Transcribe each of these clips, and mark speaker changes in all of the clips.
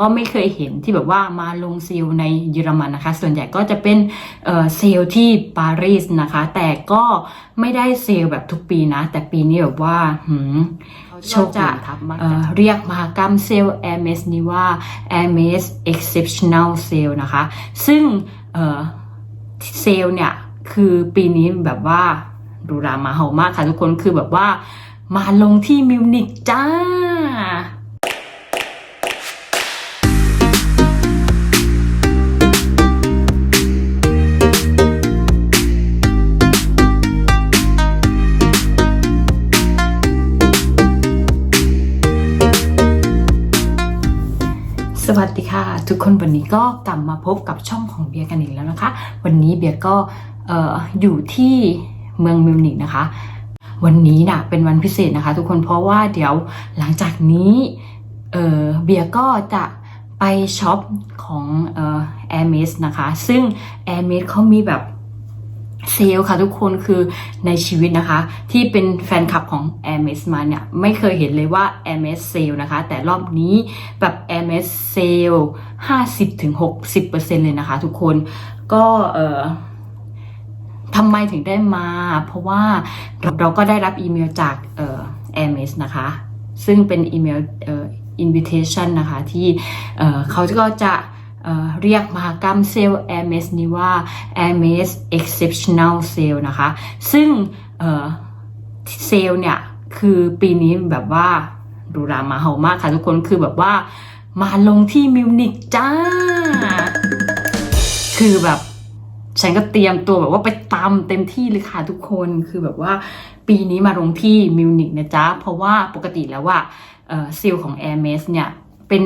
Speaker 1: ก็ไม่เคยเห็นที่แบบว่ามาลงเซลล์ในเยอรมันนะคะ ส่วนใหญ่ก็จะเป็นเอ่อเซลล์ที่ปารีสนะคะ แต่ก็ไม่ได้เซลล์แบบทุกปีนะ แต่ปีนี้แบบว่าหืมโชคจะเอ่อเรียกมหากรรมเซลล์ Hermes นี้ว่า Hermes Exceptional Sale นะคะ ซึ่งเอ่อเซลล์เนี่ยคือปีนี้แบบว่าหรูหรามาเฮามากค่ะทุกคนคือแบบว่ามาลงที่มิวนิกจ้า สวัสดีค่ะ ทุกคนวันนี้ก็กลับมาพบกับช่องของเบียร์กันอีกแล้วนะคะ วันนี้เบียร์ก็อออยู่ที่เมืองมิวนิกนะคะ วันนี้นะเป็นวันพิเศษนะคะ ทุกคนเพราะว่าเดี๋ยวหลังจากนี้เเบียร์ก็จะไปช็อปของเอ่อ Hermes นะคะ ซึ่งแอร์เมสเขามีแบบ เซลล์ค่ะทุกคนคือในชีวิตนะคะ ที่เป็นแฟนคลับของ Hermes มาเนี่ยไม่เคยเห็นเลยว่า Hermes เซลนะคะ แต่รอบนี้แบบ Hermes เซลล์50-60%เลยนะคะทุกคนก็เอ่อทำไมถึงได้มา เพราะว่าเราก็ได้รับอีเมลจากเอ่อ Hermes นะคะ ซึ่งเป็นอีเมลเอ่อ invitation นะคะ ที่เอ่อเขาก็จะ เรียกมหากรรมเซลล์ Hermes นี้ว่า Hermes Exceptional Sale นะคะ ซึ่งเซลล์เนี่ย คือปีนี้แบบว่าหรูรามาเฮามากค่ะทุกคนคือแบบว่ามาลงที่มิวนิกจ้า คือแบบฉันก็เตรียมตัวแบบว่าไปตามเต็มที่เลยค่ะทุกคนคือแบบว่าปีนี้มาลงที่มิวนิกนะจ๊ะ เพราะว่าปกติแล้วว่าเซิลของ Hermes เนี่ย เป็น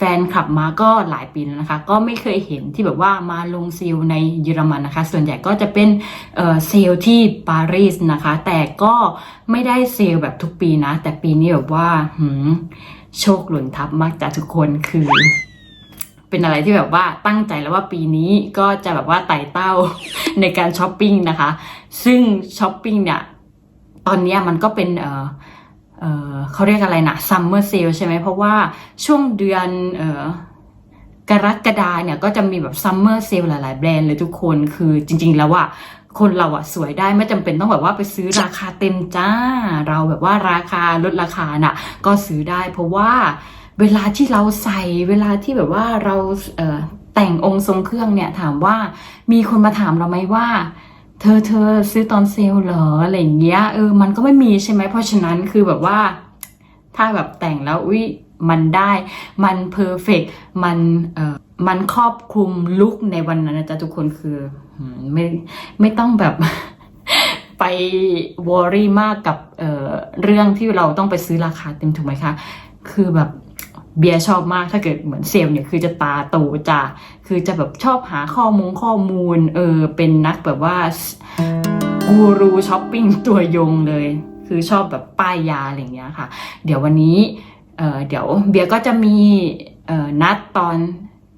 Speaker 1: แฟนคลับมาก็หลายปีแล้วนะคะ ก็ไม่เคยเห็นที่แบบว่ามาลงเซลล์ในเยอรมันนะคะ ส่วนใหญ่ก็จะเป็นเออเซลที่ปารีสนะคะ แต่ก็ไม่ได้เซลแบบทุกปีนะ แต่ปีนี้แบบว่าหืมโชคหล่นทับมากจ้ะทุกคนคือ เป็นอะไรที่แบบว่าตั้งใจแล้วว่าปีนี้ก็จะแบบว่าไต่เต้าในการช้อปปิ้งนะคะ ซึ่งช้อปปิ้งเนี่ย ตอนเนี้ยมันก็เป็นเออ เเขาเรียกอะไรนะซัมเมอร์เซลใช่ไหมเพราะว่าช่วงเดือนออกรกฎาเนี่ยก็จะมีแบบซัมเมอร์เซลหลาย ๆ แบรนด์เลยทุกคนคือจริง ๆ แล้วอะคนเราอะสวยได้ไม่จำเป็นต้องแบบว่าไปซื้อราคาเต็มจ้า เราแบบว่าราคาลดราคาน่ะ ก็ซื้อได้ เพราะว่าเวลาที่เราใส่เวลาที่แบบว่าเราเแต่งองค์ทรงเครื่องเนี่ยถามว่ามีคนมาถามเราไหมว่า เธอเธอซื้อตอนเซลล์เหรออะไรเงี้ยเออมันก็ไม่มีใช่ไหมเพราะฉะนั้นคือแบบว่า ถ้าแบบแต่งแล้วอุ้ยมันได้ มันเพอร์เฟกมันเอ่อมันครอบคลุมลุคในวันนั้นนะจ๊ะทุกคนคือไม่ไม่ต้องแบบไปวอรี่มากกับเอ่อเรื่องที่เราต้องไปซื้อราคาเต็มถูกไหมคะ คือแบบ เบียร์ชอบมากถ้าเกิดเหมือนเซลเนี่ยคือจะตาโตจ้ะคือจะแบบชอบหาข้อมูลข้อมูลเออเป็นนักแบบว่ากูรูช้อปปิ้งตัวยงเลย คือชอบแบบป้ายยาอะไรอย่างเงี้ยค่ะ เดี๋ยววันนี้เอ่อเดี๋ยวเบียร์ก็จะมีเออนัดตอน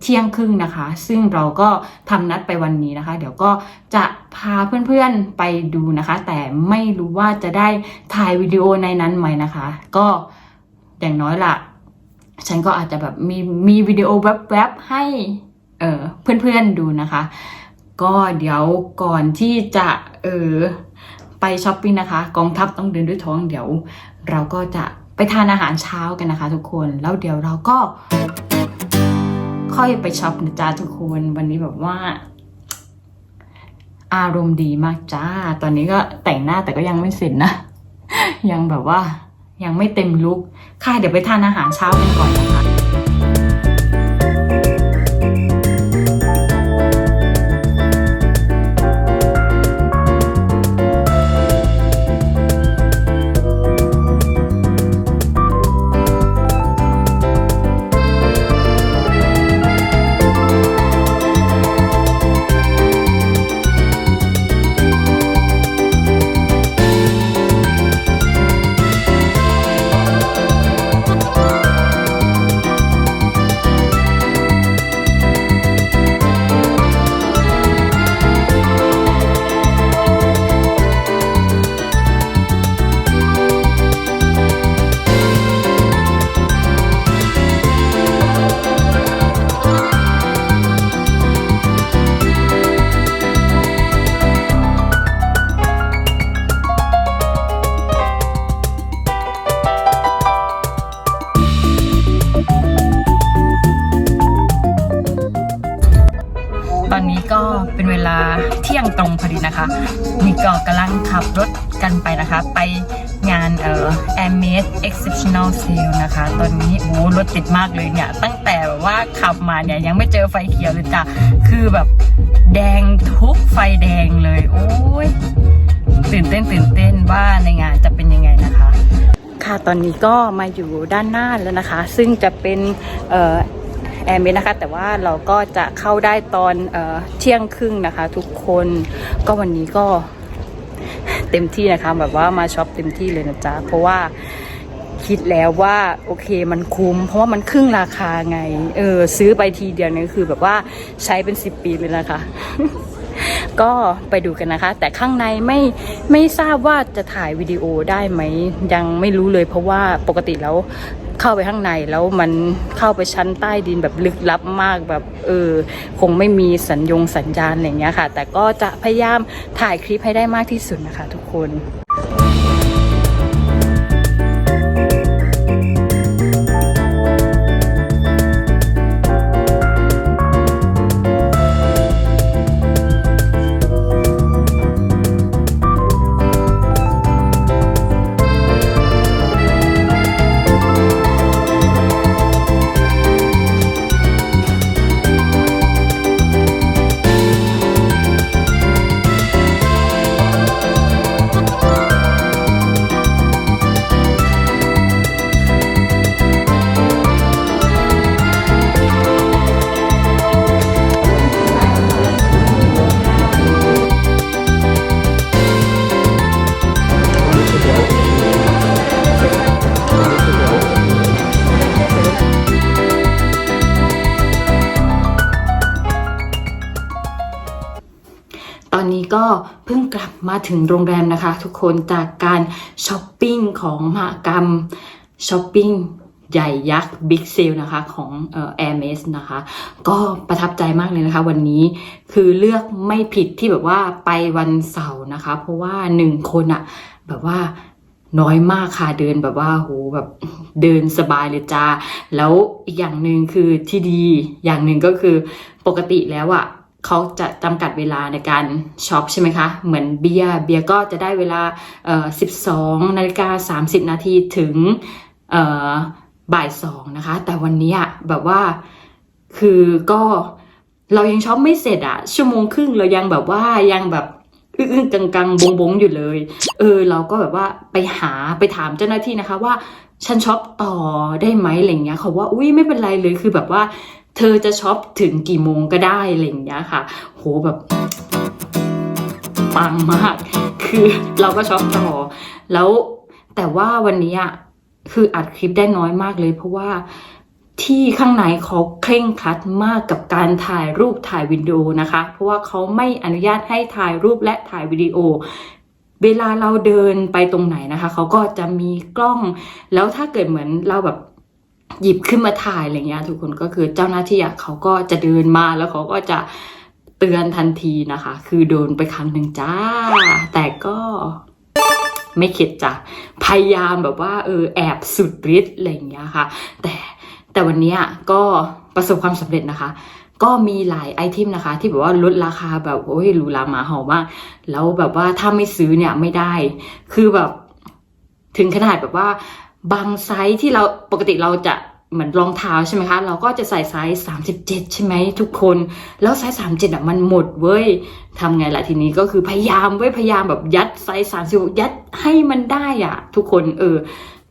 Speaker 1: เที่ยงครึ่งนะคะ ซึ่งเราก็ทำนัดไปวันนี้นะคะ เดี๋ยวก็จะพาเพื่อนๆไปดูนะคะ แต่ไม่รู้ว่าจะได้ถ่ายวิดีโอในนั้นไหมนะคะ ก็อย่างน้อยล่ะ ฉันก็อาจจะแบบมีมีวิดีโอแวบๆให้เออเพื่อนๆดูนะคะ ก็เดี๋ยวก่อนที่จะเออไปช้อปปิ้งนะคะกองทัพต้องเดินด้วยท้องเดี๋ยว เราก็จะไปทานอาหารเช้ากันนะคะ ทุกคนแล้วเดี๋ยวเราก็ ค่อยไปช็อปนะจ๊ะทุกคนวันนี้แบบว่า อารมณ์ดีมากจ้า ตอนนี้ก็แต่งหน้าแต่ก็ยังไม่เสร็จนะ ยังแบบว่า ยังไม่เต็มลุก ค่ะเดี๋ยวไปทานอาหารเช้ากันก่อนนะคะ นะคะนี่ก็กำลังขับรถกันไปนะคะ ไปงานเอ่อ a m a z Exceptional Sale นะคะ ตอนนี้โอ้รถติดมากเลยเนี่ย ตั้งแต่ว่าขับมาเนี่ยยังไม่เจอไฟเขียวเลยจ้ะ คือแบบแดงทุกไฟแดงเลย โอ้ยตื่นเต้นตื่นเต้นว่าในงานจะเป็นยังไงนะคะ ค่ะตอนนี้ก็มาอยู่ด้านหน้าแล้วนะคะ ซึ่งจะเป็นเอ่อแอร์เมสนะคะแต่ว่าเราก็จะเข้าได้ตอนเอเที่ยงครึ่งนะคะ ทุกคน ก็วันนี้ก็เต็มที่นะคะ แบบว่ามาช็อปเต็มที่เลยนะจ๊ะ เพราะว่าคิดแล้วว่าโอเคมันคุ้ม เพราะว่ามันครึ่งราคาไง เออ ซื้อไปทีเดียวนี่คือแบบว่าใช้เป็น10ปีเลยนะคะ ก็ไปดูกันนะคะ แต่ข้างในไม่ไม่ทราบว่าจะถ่ายวิดีโอได้ไหมยังไม่รู้เลยเพราะว่าปกติแล้วเข้าไปข้างในแล้วมันเข้าไปชั้นใต้ดินแบบลึกลับมากแบบเออคงไม่มีสัญญงสัญญาณอะไรอย่างเงี้ยค่ะ แต่ก็จะพยายามถ่ายคลิปให้ได้มากที่สุดนะคะ ทุกคน อนนี้ก็เพิ่งกลับมาถึงโรงแรมนะคะ ทุกคนจากการช้อปปิ้งของมหกรรมช้อปปิ้งใหญ่ยักษ์บิ๊กเซลนะคะของเอ่อ Air m e s นะคะ ก็ประทับใจมากเลยนะคะ วันนี้คือเลือกไม่ผิดที่แบบว่าไปวันเสาร์นะคะ เพราะว่าหนึ่งคนอะแบบว่าน้อยมากค่ะเดินแบบว่าโหแบบเดินสบายเลยจ้าแล้วอีกอย่างหนึ่งคือที่ดีอย่างหนึ่งก็คือปกติแล้วอะ เขาจะจำกัดเวลาในการช็อปใช่ไหมคะ เหมือนเบียร์เบียร์ก็จะได้เวลาเอ่อ12นาฬิกา30 นาทีถึงเอ่อบ่ายสองนะคะ แต่วันนี้อะแบบว่าคือก็เรายังช็อปไม่เสร็จอะชั่วโมงครึ่งเรายังแบบว่ายังแบบอึ้งๆกังๆบงๆอยู่เลย เออ เราก็แบบว่าไปหาไปถามเจ้าหน้าที่นะคะว่าฉันช็อปต่อได้ไหมอะไรเงี้ยเขาว่าอุ้ยไม่เป็นไรเลยคือแบบว่า เธอจะช็อปถึงกี่โมงก็ได้อะไรอย่างเงี้ยค่ะ โหแบบปังมาก คือเราก็ช็อปต่อ แล้วแต่ว่าวันนี้อะคืออัดคลิปได้น้อยมากเลย เพราะว่าที่ข้างในเขาเคร่งครัดมากกับการถ่ายรูปถ่ายวิดีโอนะคะ เพราะว่าเขาไม่อนุญาตให้ถ่ายรูปและถ่ายวิดีโอ เวลาเราเดินไปตรงไหนนะคะ เขาก็จะมีกล้อง แล้วถ้าเกิดเหมือนเราแบบ หยิบขึ้นมาถ่ายอะไรเงี้ยทุกคนก็คือเจ้าหน้าที่อะเขาก็จะเดินมาแล้วเขาก็จะเตือนทันทีนะคะ คือโดนไปครั้งหนึ่งจ้า แต่ก็ไม่เข็ดจ้ะพยายามแบบว่าเออแอบสุดฤทธิ์อะไรเงี้ยค่ะ แต่แต่วันเนี้ยก็ประสบความสำเร็จนะคะ ก็มีหลายไอเทมนะคะ ที่แบบว่าลดราคาแบบโอ้ยรูรามาห่ามากแล้วแบบว่าถ้าไม่ซื้อเนี่ยไม่ได้ คือแบบถึงขนาดแบบว่า บางไซส์ที่เราปกติเราจะเหมือนรองเท้าใช่ไหมคะ เราก็จะใส่ไซส์37 ใช่ไหมทุกคน แล้วไซส์37อะมันหมดเว้ยทำไงล่ะทีนี้ก็คือพยายามเว้ยพยายามแบบยัดไซส์36ยัดให้มันได้อะ ทุกคนเออ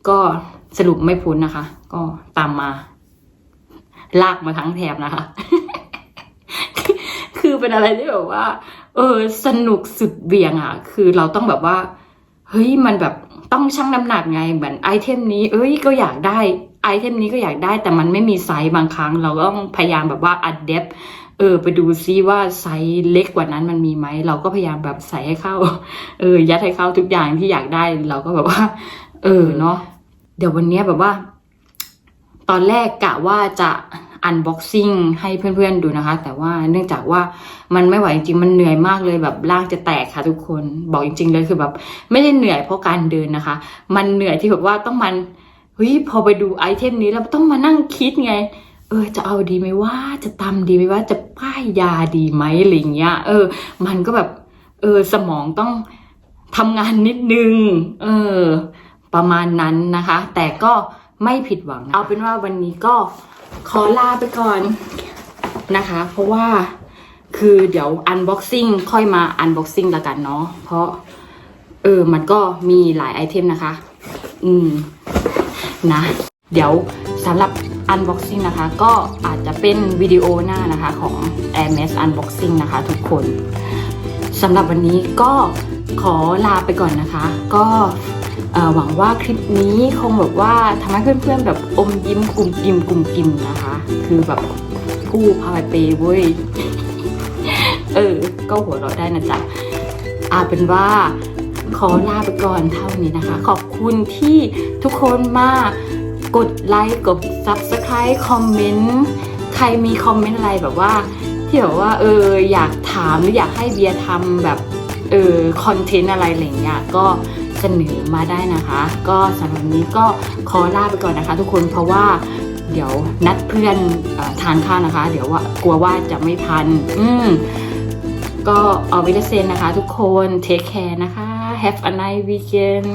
Speaker 1: ก็สรุปไม่พ้นนะคะ ก็ตามมา ลากมาทั้งแถบนะคะ คือเป็นอะไรที่แบบว่า เออ สนุกสุดเบี่ยงอะ คือเราต้องแบบว่า เฮ้ยมันแบบ ต้องชั่งน้ำหนักไงเหมือนไอเทมนี้ เอ้ยก็อยากได้ไอเทมนี้ก็อยากได้แต่มันไม่มีไซส์บางครั้ง เราก็ต้องพยายามแบบว่าอัดเดฟเออไปดูซิว่าไซส์เล็กกว่านั้นมันมีไหมเราก็พยายามแบบใส่ให้เข้า เออ ยัดให้เข้าทุกอย่างที่อยากได้เราก็แบบว่า เออเนาะเดี๋ยววันนี้แบบว่า ตอนแรกกะว่าจะ อันบ็อกซิ่งให้เพื่อนๆดูนะคะ แต่ว่าเนื่องจากว่ามันไม่ไหวจริงๆมันเหนื่อยมากเลยแบบร่างจะแตกค่ะทุกคนบอกจริง ๆ เลยคือแบบ ไม่ได้เหนื่อยเพราะการเดินนะคะ มันเหนื่อยที่แบบว่าต้องมันเฮ้ยพอไปดูไอเทมนี้แล้วต้องมานั่งคิดไง เออจะเอาดีไหมว่าจะตำดีไหมว่าจะป้ายยาดีไหมอะไรเงี้ยเออ มันก็แบบ เออสมองต้องทำงานนิดนึง เออ ประมาณนั้นนะคะ แต่ก็ ไม่ผิดหวัง เอาเป็นว่าวันนี้ก็ขอลาไปก่อนนะคะ เพราะว่าคือเดี๋ยว unboxing ค่อยมา unboxing ละกันเนาะเพราะ เออมันก็มีหลายไอเทมนะคะ อืมนะ เดี๋ยวสำหรับ unboxing นะคะ ก็อาจจะเป็นวิดีโอหน้านะคะของ Air m a s unboxing นะคะทุกคนสำหรับวันนี้ก็ขอลาไปก่อนนะคะ ก็ หวังว่าคลิปนี้คงแบบว่าทำให้เพื่อนๆแบบอมยิ้มกลุ่มกิมกลุ่มกิมนะคะ คือแบบกู้พาไปเปเว้ย เออ ก็หัวเราะได้นะจ๊ะอาเป็นว่าขอลาไปก่อนเท่านี้นะคะ ขอบคุณที่ทุกคนมากดไลค์กด subscribe คอมเมนต์ใครมีคอมเมนต์อะไรแบบว่า ที่แบบว่าเอออยากถามหรืออยากให้เบียร์ทำแบบเออคอนเทนต์อะไรอะไรอย่างเงี้ยก็ เสนอมาได้นะคะ ก็สำหรับนี้ก็ขอลาไปก่อนนะคะ ทุกคนเพราะว่าเดี๋ยวนัดเพื่อนอทานข้าวนะคะ เดี๋ยวว่ากลัวว่าจะไม่ทัน อืมก็เอาวิลเซนนะคะ ทุกคนเทคแคร์นะคะ have a nice weekend